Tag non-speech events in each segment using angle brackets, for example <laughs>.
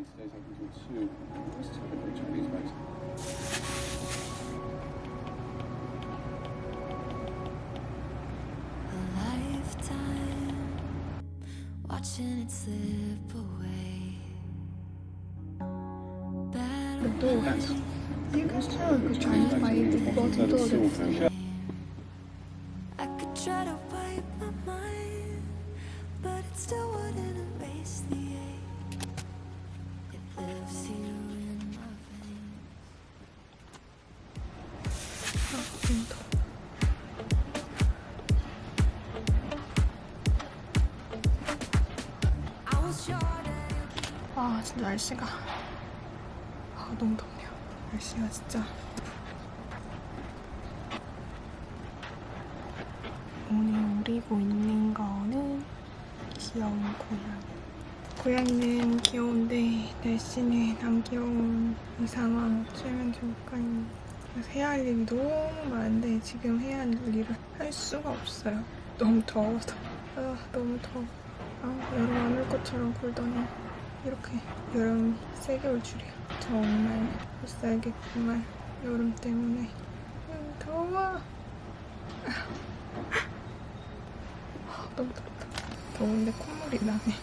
Wednesdays I can do two. It's typically Chinese medicine. A lifetime watching it slip away. Battle. Chinese。 아 진짜 날씨가 아 너무 덥네요. 날씨가 진짜 오늘 우리고 있는 거는 귀여운 고양이. 고양이는 귀여운데 날씨는 안 귀여운 이 상황 어쩌면 좋을까요? 그래서 해야 할 일이 너무 많은데 지금 해야 할 일을 할 수가 없어요. 너무 더워서. 아 너무 더워. 아 여름 안올 것처럼 굴더니 이렇게 여름이 세게 올 줄이야. 정말 못 살겠구만. 여름 때문에. 음, 더워. 아, <laughs> 너무 덥다. 더운데 콧물이 나네.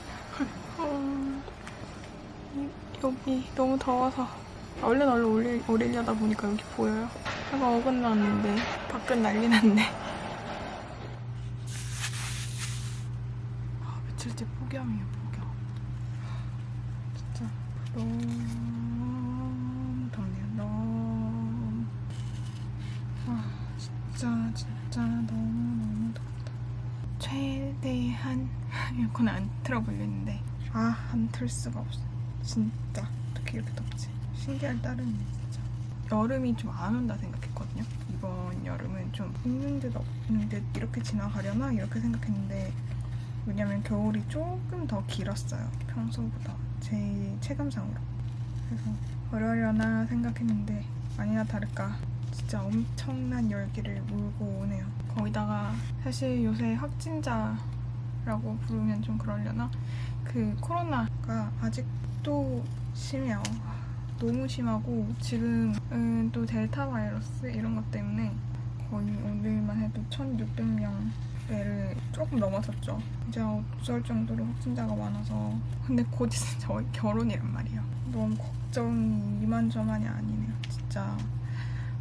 어, <laughs> 이- 여기 너무 더워서 얼른 얼른 올리, 오리려다 보니까 여기 보여요. 해가 어긋났는데 밖은 난리 났네. <laughs> 아, 며칠째 폭염이에요, 폭염. 너무 덥네요. 너무 아 진짜 진짜 너무 너무 덥다. 최대한 <laughs> 에어컨 안 틀어보려 했는데 아안 틀 수가 없어. 진짜 어떻게 이렇게 덥지? 신기할 따름이네 진짜. 여름이 좀 안 온다 생각했거든요. 이번 여름은 좀 있는 듯 없는 듯 이렇게 지나가려나 이렇게 생각했는데 왜냐면 겨울이 조금 더 길었어요. 평소보다 제 체감상으로. 그래서 어려려나 생각했는데 아니나 다를까 진짜 엄청난 열기를 몰고 오네요. 거기다가 사실 요새 확진자라고 부르면 좀 그러려나 그 코로나가 아직도 심해요. 너무 심하고 지금은 또 델타 바이러스 이런 것 때문에 거의 오늘만 해도 1,600명 대를 조금 넘어섰죠. 이제 어쩔 정도로 확진자가 많아서 근데 곧 있으면 <laughs> 저희 결혼이란 말이에요. 너무 걱정이 이만저만이 아니네요. 진짜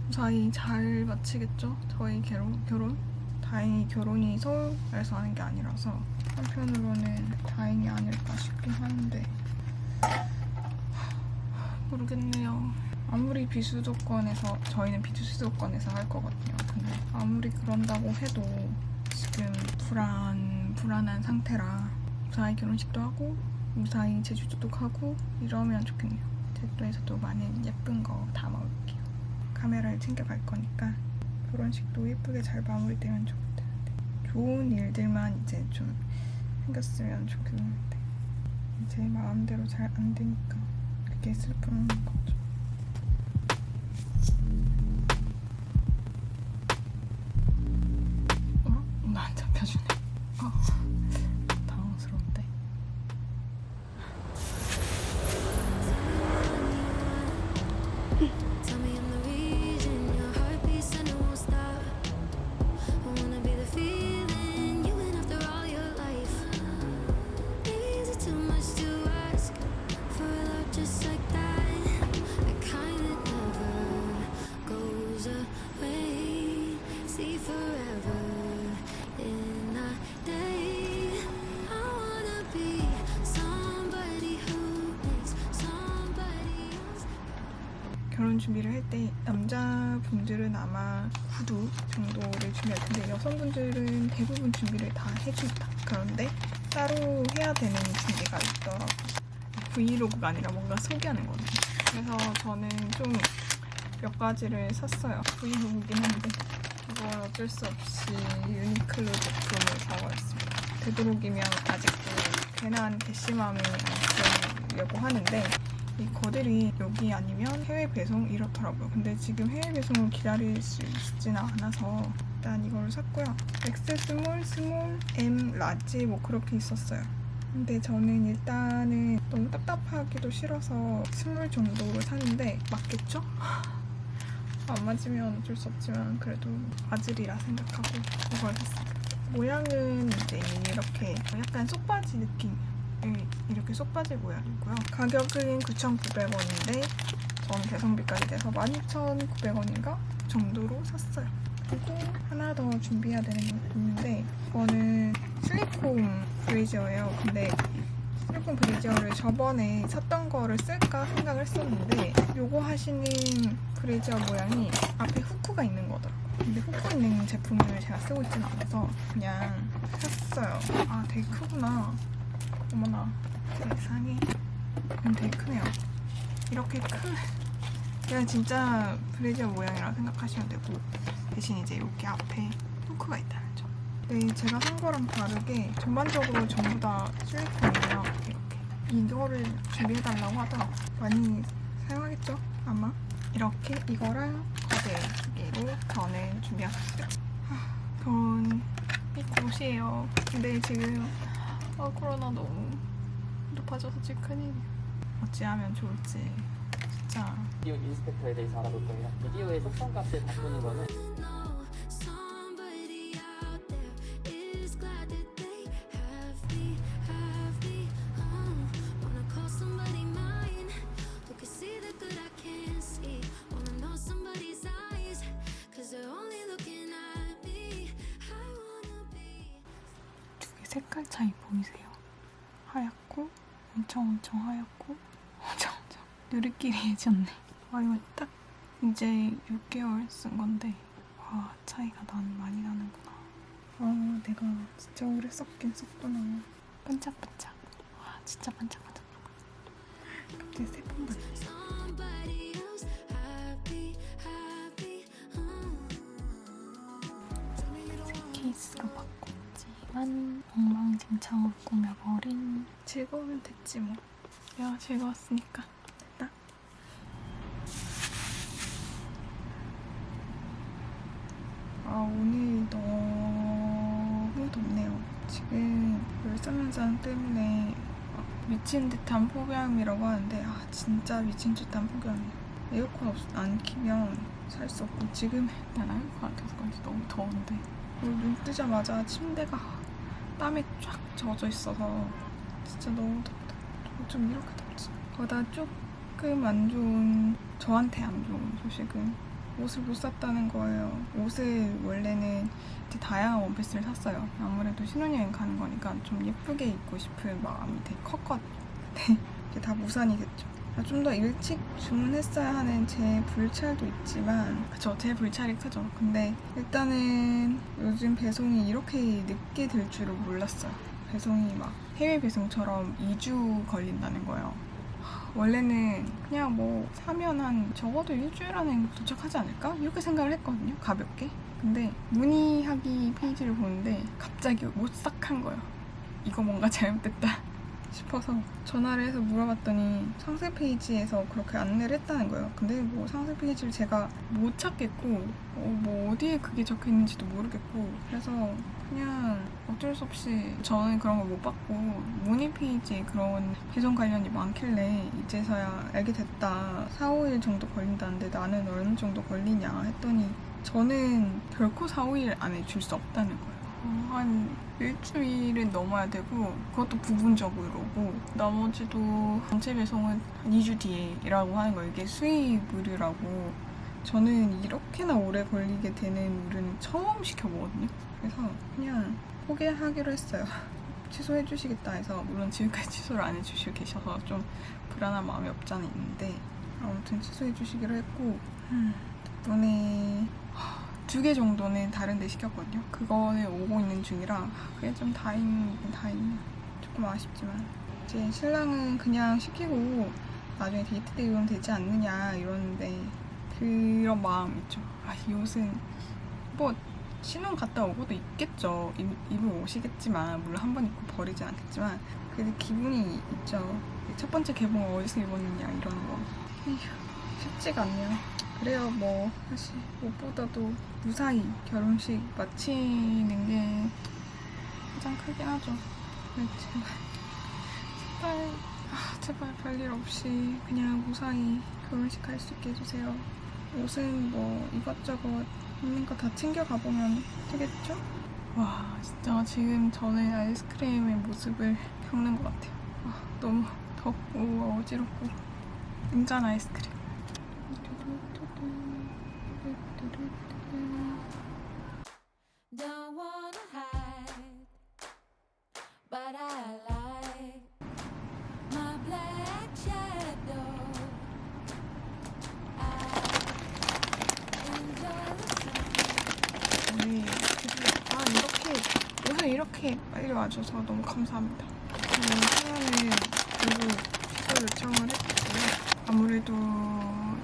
무사히 잘 마치겠죠? 저희 결혼, 결혼? 다행히 결혼이 서울에서 하는 게 아니라서 한편으로는 다행이 아닐까 싶긴 하는데 <sighs> 모르겠네요. 아무리 비수도권에서 저희는 비수도권에서 할 거거든요. 근데 아무리 그런다고 해도 지금 불안 불안한 상태라 무사히 결혼식도 하고 무사히 제주도도 가고 이러면 좋겠네요. 제주도에서도 많은 예쁜 거 담아올게요. 카메라를 챙겨갈 거니까 결혼식도 예쁘게 잘 마무리되면 좋을 텐데 좋은 일들만 이제 좀 생겼으면 좋겠는데 제 마음대로 잘 안 되니까 그게 슬픈 거죠. 준비를 할 때 남자분들은 아마 구두 정도를 준비할 텐데 여성분들은 대부분 준비를 다 해준다. 그런데 따로 해야 되는 준비가 있더라고. 브이로그가 아니라 뭔가 소개하는 거네. 그래서 저는 좀 몇 가지를 샀어요. 브이로그긴 한데 이건 어쩔 수 없이 유니클로 제품을 사버렸습니다. 되도록이면 아직도 괜한 괘씸함을 안 쓰려고 하는데 이 거들이 여기 아니면 해외 배송 이렇더라고요. 근데 지금 해외 배송을 기다릴 수 있지는 않아서 일단 이걸 샀고요. 엑스 스몰, 스몰, M 라지 뭐 그렇게 있었어요. 근데 저는 일단은 너무 답답한 생각하기도 싫어서 스물 정도로 샀는데 맞겠죠? <laughs> 안 맞으면 어쩔 수 없지만 그래도 맞으리라 생각하고 이걸 샀어요. 모양은 이제 이렇게 약간 속바지 느낌 이렇게 속바지 모양이고요. 가격은 9,900원인데 전 대성비까지 돼서 12,900원인가 정도로 샀어요. 그리고 하나 더 준비해야 되는 게 있는데 이거는 실리콘 브레이저예요. 근데 실리콘 브레이저를 저번에 샀던 거를 쓸까 생각을 했었는데 요거 하시는 브레이저 모양이 앞에 후크가 있는 거더라고요. 근데 후크 있는 제품을 제가 쓰고 있지는 않아서 그냥 샀어요. 아 되게 크구나. 어머나 세상에 음, 되게 크네요. 이렇게 큰 그냥 진짜 브레이저 모양이라고 생각하시면 되고 대신 이제 이렇게 앞에 후크가 있다는 점. 네, 제가 산 거랑 다르게 전반적으로 전부 다 실리콘이에요. 이렇게 이거를 준비해달라고 하더라고. 많이 사용하겠죠? 아마 이렇게 이거랑 거제 두 개로 저는 준비했어요. 돈 삐꼬시에요. 근데 지금 아, 코로나 너무 높아져서 지금 큰일이에요. 어찌하면 좋을지 진짜 비디오 인스펙터에 대해서 알아볼 거예요. 비디오의 속성 값을 바꾸는 거는 색깔 차이 보이세요? 하얗고 엄청 엄청 하얗고 <laughs> 엄청 엄청 누리끼리 해졌네. 아 이거 딱 이제 6개월 쓴 건데 와 차이가 난 많이 나는구나. 아 내가 진짜 오래 썼긴 썼구나. 반짝반짝. 와 진짜 반짝반짝. 갑자기 세번 봤네. 바꿨지만 엉망진창으로 꾸며버린 즐거우면 됐지 뭐. 야 즐거웠으니까 됐다. 아 오늘 너무 덥네요. 지금 열사면상 때문에 막 미친 듯한 폭염이라고 하는데 아 진짜 미친 듯한 폭염이에요. 에어컨 없, 안 키면 살 수 없고 지금 그냥 나을 것 같아서 그런지 너무 더운데 눈 뜨자마자 침대가 땀에 쫙 젖어 있어서 진짜 너무 덥다. 좀 이렇게 덥지. 거다 조금 안 좋은 저한테 안 좋은 소식은 옷을 못 샀다는 거예요. 옷을 원래는 다양한 원피스를 샀어요. 아무래도 신혼여행 가는 거니까 좀 예쁘게 입고 싶은 마음이 되게 컸거든요. <laughs> 근데 이게 다 무산이 됐죠. 좀 더 일찍 주문했어야 하는 제 불찰도 있지만 그쵸 제 불찰이 크죠. 근데 일단은 요즘 배송이 이렇게 늦게 될 줄은 몰랐어요. 배송이 막 해외 배송처럼 2주 걸린다는 거예요. 원래는 그냥 뭐 사면 한 적어도 일주일 안에 도착하지 않을까? 이렇게 생각을 했거든요 가볍게. 근데 문의하기 페이지를 보는데 갑자기 오싹한 거예요. 이거 뭔가 잘못됐다 싶어서 전화를 해서 물어봤더니 상세 페이지에서 그렇게 안내를 했다는 거예요. 근데 뭐 상세 페이지를 제가 못 찾겠고 어, 뭐 어디에 그게 적혀 있는지도 모르겠고 그래서 그냥 어쩔 수 없이 저는 그런 걸못 받고 문의 페이지에 그런 배송 관련이 많길래 이제서야 알게 됐다. 4, 5일 정도 걸린다는데 나는 어느 정도 걸리냐 했더니 저는 결코 4, 5일 안에 줄 수 없다는 거예요. 어, 한 일주일은 넘어야 되고 그것도 부분적으로고 나머지도 전체 배송은 한 2주 뒤에라고 하는 거예요. 이게 수입 의류라고 저는 이렇게나 오래 걸리게 되는 의류는 처음 시켜보거든요. 그래서 그냥 포기하기로 했어요. <laughs> 취소해 주시겠다 해서 물론 지금까지 취소를 안 해주시고 계셔서 좀 불안한 마음이 없잖아 있는데 아무튼 취소해 주시기로 했고 음, 덕분에 두 개 정도는 다른 데 시켰거든요. 그거는 오고 있는 중이라 그게 좀 다행이긴 다행이에요. 조금 아쉽지만 이제 신랑은 그냥 시키고 나중에 데이트 때 입으면 되지 않느냐 이러는데 그런 마음 있죠. 아, 이 옷은 뭐 신혼 갔다 오고도 입겠죠. 입, 입을 오시겠지만 물론 한 번 입고 버리지 않겠지만 그래도 기분이 있죠. 첫 번째 개봉 어디서 입었느냐 이런 거. 쉽지가 않네요. 그래요 뭐 사실 무엇보다도 무사히 결혼식 마치는 게 가장 크긴 하죠. 네, 제발 제발 아, 제발 별일 없이 그냥 무사히 결혼식 할 수 있게 해주세요. 옷은 뭐 이것저것 있는 거 다 챙겨 가 보면 되겠죠? 와, 진짜 지금 저는 아이스크림의 모습을 겪는 것 같아요. 와, 너무 덥고 어지럽고 인간 아이스크림. 오늘 이렇게 빨리 와줘서 너무 감사합니다. 저는 사연을 그리고 취소 요청을 했고요. 아무래도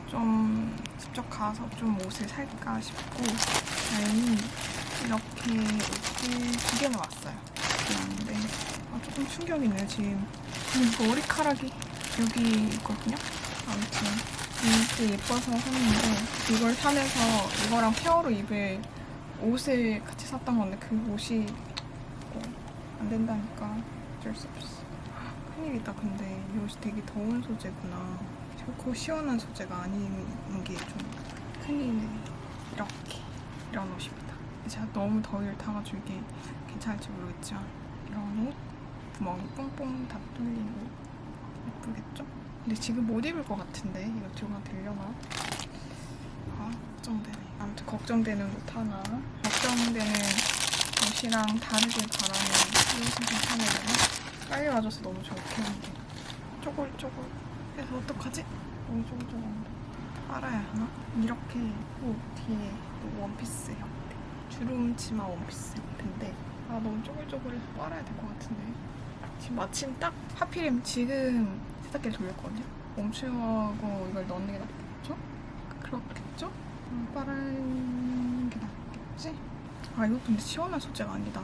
좀 직접 가서 좀 옷을 살까 싶고 다행히 이렇게 옷을 두 개나 왔어요. 그런데 아, 조금 충격이네요 지금 이 머리카락이 여기 있거든요. 아무튼 이게 예뻐서 샀는데 이걸 사면서 이거랑 페어로 입을 옷을 같이 샀던 건데 그 옷이 어, 안 된다니까 어쩔 수 없어. 큰일이다 근데 이 옷이 되게 더운 소재구나. 결코 시원한 소재가 아닌 게 좀 큰일이네. 이렇게 이런 옷입니다. 제가 너무 더위를 타가지고 이게 괜찮을지 모르겠지만 이런 옷 구멍이 뽕뽕 다옷 예쁘겠죠? 근데 지금 못 입을 것 같은데 이거 들고 되려나? 아 걱정되네. 아무튼 걱정되는 옷 하나. 걱정되는 옷이랑 다르게 바라는 이 옷은 괜찮으려나? 빨리 와줘서 너무 좋겠는데. 쪼글쪼글 해서 어떡하지? 너무 쪼글쪼글한데. 빨아야 하나? 이렇게 옷 뒤에 또 원피스 형태. 주름 치마 원피스 형태인데 아 너무 쪼글쪼글해서 빨아야 될 것 같은데. 지금 마침 딱 하필이면 지금 세탁기를 돌렸거든요. 멈추고 이걸 넣는 게 낫겠죠? 그렇겠죠? 음, 낫겠지? 아 이거 근데 시원한 소재가 아니다.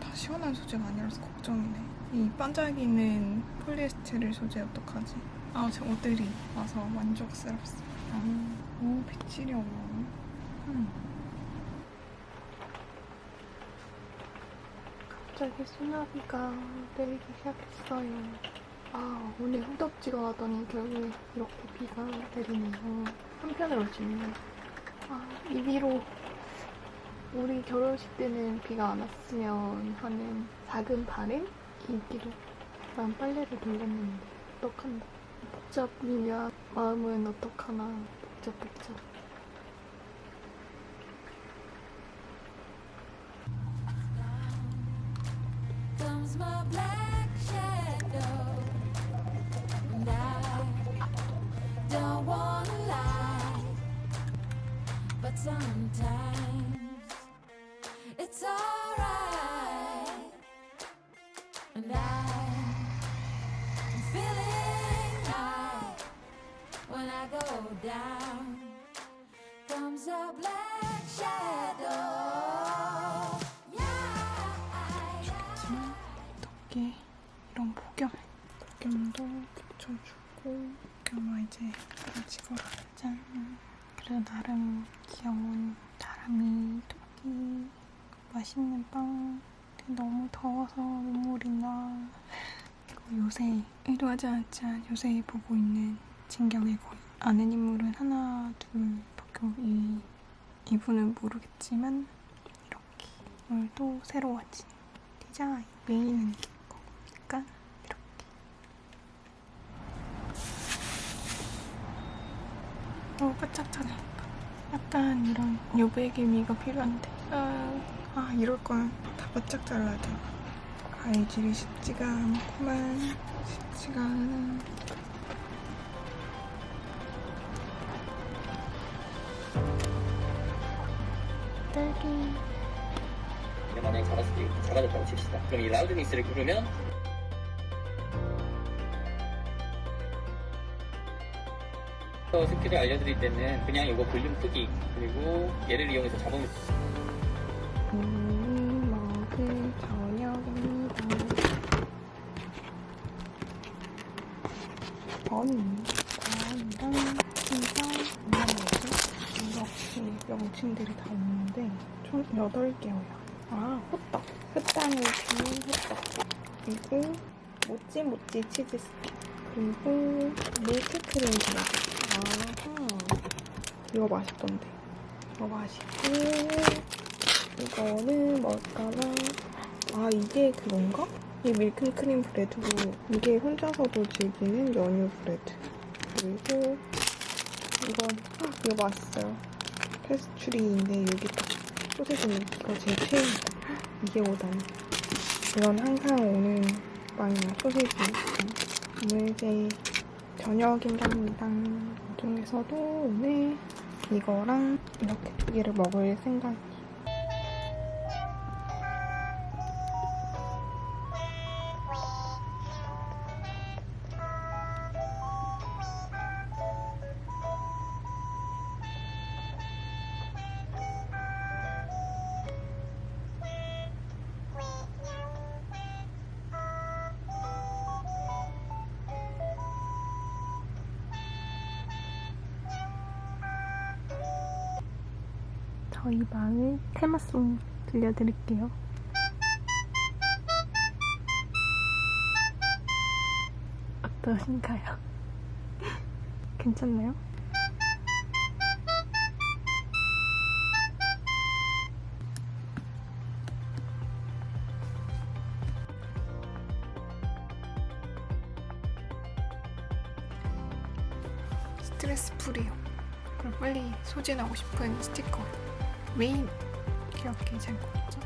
다 시원한 소재가 아니라서 걱정이네. 이 반짝이는 폴리에스테르 소재 어떡하지? 아 제 옷들이 와서 만족스럽습니다. 오 빛이려워. 음. 갑자기 소나비가 내리기 시작했어요. 아, 오늘 후덥지가 하더니 결국에 이렇게 비가 내리네요. 한편으로는 아, 이 비로 우리 결혼식 때는 비가 안 왔으면 하는 작은 바램이 있기도 난 빨래를 돌렸는데 어떡한다. 복잡이냐 마음은 어떡하나 복잡 복잡. 붙여주고 복염아 이제 다 찍어라 짠. 그래도 나름 귀여운 다람이 토끼 맛있는 빵. 너무 더워서 눈물이 나. 그리고 요새 의도하지 않았지만 요새 보고 있는 진격의 거인 아는 인물은 하나 둘밖에 이 이분은 모르겠지만 이렇게 오늘 또 새로워진 디자인 메인은 이거 약간 이렇게 어 바짝하네 약간 이런 요배기미가 필요한데. 아, 아 이럴 거면 다 바짝 잘라야 돼. 가위질이 쉽지가 않구만. 쉽지가 않아. 딸기 작았을 때 작아졌다고 칩시다. 그럼 이 라우드니스를 누르면 스킬을 알려드릴 때는 그냥 이거 볼륨 크기 그리고 얘를 이용해서 잡으면 음, 먹을 저녁입니다. 번, 번이랑 피자, 뭐지? 이렇게 명칭들이 다 있는데 총 8개예요. 아, 호떡. 흑당을 주는 호떡. 그리고 모찌 모찌 치즈 스틱 그리고 밀크크림 블라 아하. 이거 맛있던데. 이거 맛있고 이거는 뭘까나 아 이게 그건가? 이 밀크크림 브레드고 이게 혼자서도 즐기는 연유 브레드. 그리고 이건 아, 이거 맛있어요. 페스츄리인데 여기 딱 소세지 이거 제 최애입니다 이게 오다니 이건 항상 오는 빵이야 소세지 오늘 제 저녁입니다. 이 중에서도 오늘 이거랑 이렇게 두 개를 먹을 생각이에요 저희 마을 테마송 들려드릴게요. 어떠신가요? <laughs> 괜찮나요? 스트레스 풀이요. 그럼 빨리 소진하고 싶은 스티커. 메인 기억해 잘 모르죠?